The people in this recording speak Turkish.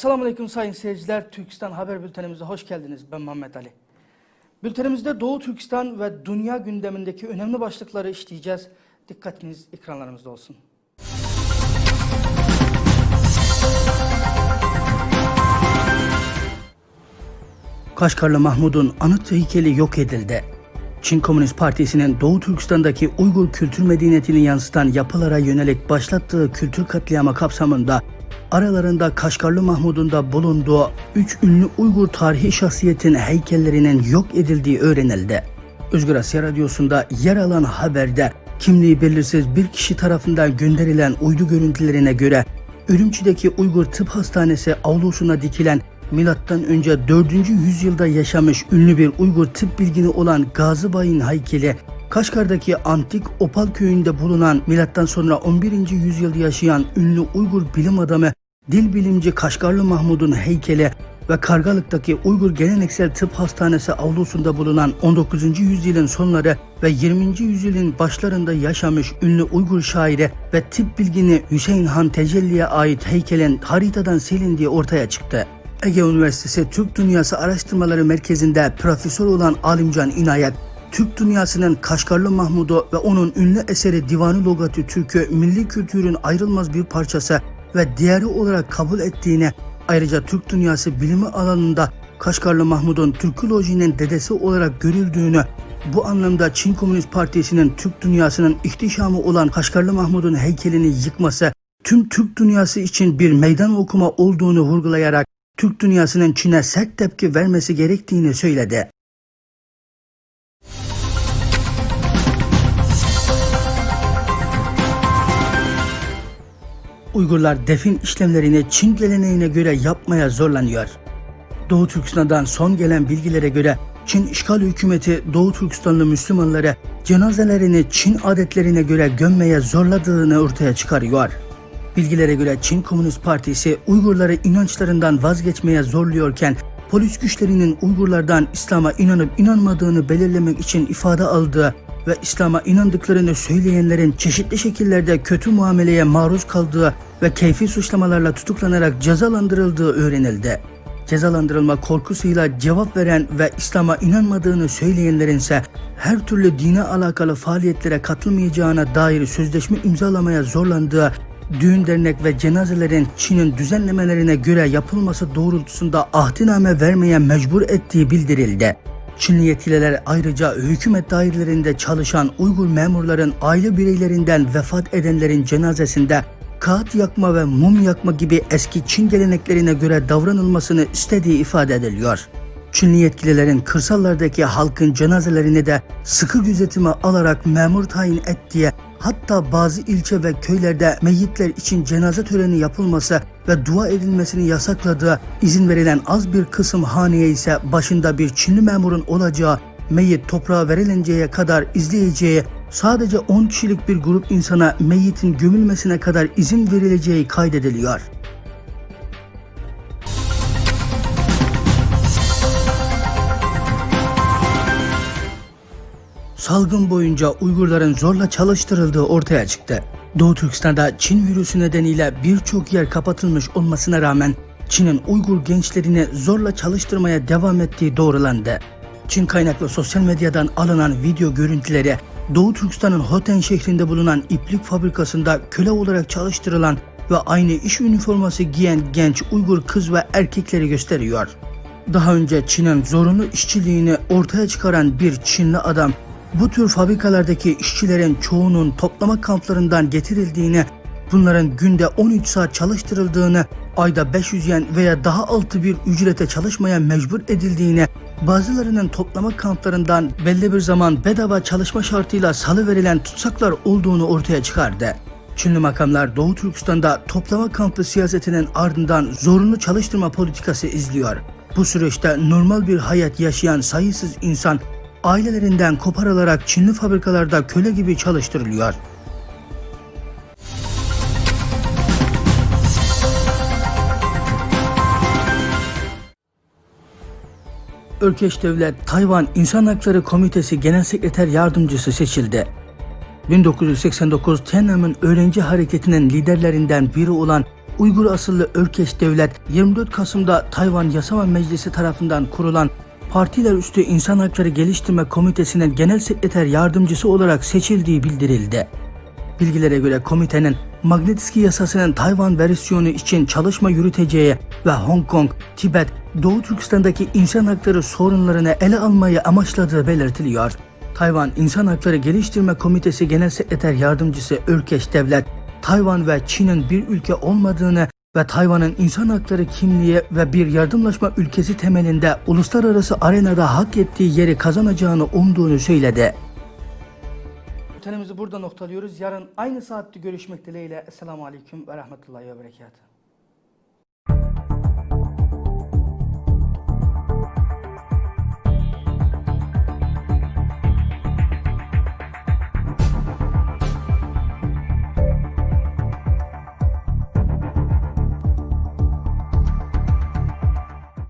Esselamu Aleyküm sayın seyirciler. Türkistan Haber Bültenimize hoş geldiniz. Ben Muhammed Ali. Bültenimizde Doğu Türkistan ve dünya gündemindeki önemli başlıkları işleyeceğiz. Dikkatiniz ekranlarımızda olsun. Kaşgarlı Mahmud'un anıt heykeli yok edildi. Çin Komünist Partisi'nin Doğu Türkistan'daki Uygur kültür medeniyetini yansıtan yapılara yönelik başlattığı kültür katliamı kapsamında aralarında Kaşgarlı Mahmud'un da bulunduğu üç ünlü Uygur tarihi şahsiyetin heykellerinin yok edildiği öğrenildi. Özgür Asya Radyosu'nda yer alan haberde kimliği belirsiz bir kişi tarafından gönderilen uydu görüntülerine göre Ürümçi'deki Uygur Tıp Hastanesi avlusuna dikilen milattan önce 4. yüzyılda yaşamış ünlü bir Uygur tıp bilgini olan Gazi Bay'ın heykeli Kaşgar'daki antik Opal köyünde bulunan milattan sonra 11. yüzyılda yaşayan ünlü Uygur bilim adamı dil bilimci Kaşgarlı Mahmud'un heykeli ve Kargalık'taki Uygur Geleneksel Tıp Hastanesi avlusunda bulunan 19. yüzyılın sonları ve 20. yüzyılın başlarında yaşamış ünlü Uygur şairi ve tıp bilgini Hüseyin Han Tecelli'ye ait heykelin haritadan silindiği ortaya çıktı. Ege Üniversitesi Türk Dünyası Araştırmaları Merkezi'nde profesör olan Alimcan İnayet, Türk dünyasının Kaşgarlı Mahmud'u ve onun ünlü eseri Divanı Logatü Türk'ü milli kültürün ayrılmaz bir parçası ve değeri olarak kabul ettiğini, ayrıca Türk dünyası bilimi alanında Kaşgarlı Mahmud'un Türkülojinin dedesi olarak görüldüğünü, bu anlamda Çin Komünist Partisi'nin Türk dünyasının ihtişamı olan Kaşgarlı Mahmud'un heykelini yıkması, tüm Türk dünyası için bir meydan okuma olduğunu vurgulayarak Türk dünyasının Çin'e sert tepki vermesi gerektiğini söyledi. Uygurlar defin işlemlerini Çin geleneğine göre yapmaya zorlanıyor. Doğu Türkistan'dan son gelen bilgilere göre Çin işgal hükümeti Doğu Türkistanlı Müslümanları cenazelerini Çin adetlerine göre gömmeye zorladığını ortaya çıkarıyor. Bilgilere göre Çin Komünist Partisi Uygurları inançlarından vazgeçmeye zorluyorken polis güçlerinin Uygurlardan İslam'a inanıp inanmadığını belirlemek için ifade aldığı ve İslam'a inandıklarını söyleyenlerin çeşitli şekillerde kötü muameleye maruz kaldığı ve keyfi suçlamalarla tutuklanarak cezalandırıldığı öğrenildi. Cezalandırılma korkusuyla cevap veren ve İslam'a inanmadığını söyleyenlerin ise her türlü dine alakalı faaliyetlere katılmayacağına dair sözleşme imzalamaya zorlandığı düğün dernek ve cenazelerin Çin'in düzenlemelerine göre yapılması doğrultusunda ahdiname vermeye mecbur ettiği bildirildi. Çinli yetkililer ayrıca hükümet dairelerinde çalışan Uygur memurların aile bireylerinden vefat edenlerin cenazesinde kağıt yakma ve mum yakma gibi eski Çin geleneklerine göre davranılmasını istediği ifade ediliyor. Çinli yetkililerin kırsallardaki halkın cenazelerini de sıkı gözetime alarak memur tayin ettiği hatta bazı ilçe ve köylerde meyyitler için cenaze töreni yapılması ve dua edilmesini yasakladığı izin verilen az bir kısım haneye ise başında bir Çinli memurun olacağı meyyit toprağa verilinceye kadar izleyeceği sadece 10 kişilik bir grup insana meyyitin gömülmesine kadar izin verileceği kaydediliyor. Salgın boyunca Uygurların zorla çalıştırıldığı ortaya çıktı. Doğu Türkistan'da Çin virüsü nedeniyle birçok yer kapatılmış olmasına rağmen Çin'in Uygur gençlerini zorla çalıştırmaya devam ettiği doğrulandı. Çin kaynaklı sosyal medyadan alınan video görüntüleri Doğu Türkistan'ın Hoten şehrinde bulunan iplik fabrikasında köle olarak çalıştırılan ve aynı iş üniforması giyen genç Uygur kız ve erkekleri gösteriyor. Daha önce Çin'in zorunlu işçiliğini ortaya çıkaran bir Çinli adam bu tür fabrikalardaki işçilerin çoğunun toplama kamplarından getirildiğini, bunların günde 13 saat çalıştırıldığını, ayda 500 yen veya daha altı bir ücrete çalışmaya mecbur edildiğini, bazılarının toplama kamplarından belli bir zaman bedava çalışma şartıyla salı verilen tutsaklar olduğunu ortaya çıkardı. Çinli makamlar Doğu Türkistan'da toplama kampı siyasetinin ardından zorunlu çalıştırma politikası izliyor. Bu süreçte normal bir hayat yaşayan sayısız insan ailelerinden koparılarak Çinli fabrikalarda köle gibi çalıştırılıyor. Ürkeş Devlet Tayvan İnsan Hakları Komitesi Genel Sekreter Yardımcısı seçildi. 1989 Tiananmen Öğrenci Hareketi'nin liderlerinden biri olan Uygur asıllı Örkeş Devlet 24 Kasım'da Tayvan Yasama Meclisi tarafından kurulan Partiler Üstü İnsan Hakları Geliştirme Komitesi'nin genel sekreter yardımcısı olarak seçildiği bildirildi. Bilgilere göre komitenin Magnitsky yasasının Tayvan versiyonu için çalışma yürüteceği ve Hong Kong, Tibet, Doğu Türkistan'daki insan hakları sorunlarını ele almayı amaçladığı belirtiliyor. Tayvan İnsan Hakları Geliştirme Komitesi Genel Sekreter Yardımcısı Örkeş Devlet, Tayvan ve Çin'in bir ülke olmadığını ve Tayvan'ın insan hakları kimliği ve bir yardımlaşma ülkesi temelinde uluslararası arenada hak ettiği yeri kazanacağını umduğunu söyledi. Bültenimizi burada noktalıyoruz. Yarın aynı saatte görüşmek dileğiyle. Esselamu Aleyküm ve Rahmetullahi ve Berekatuhu.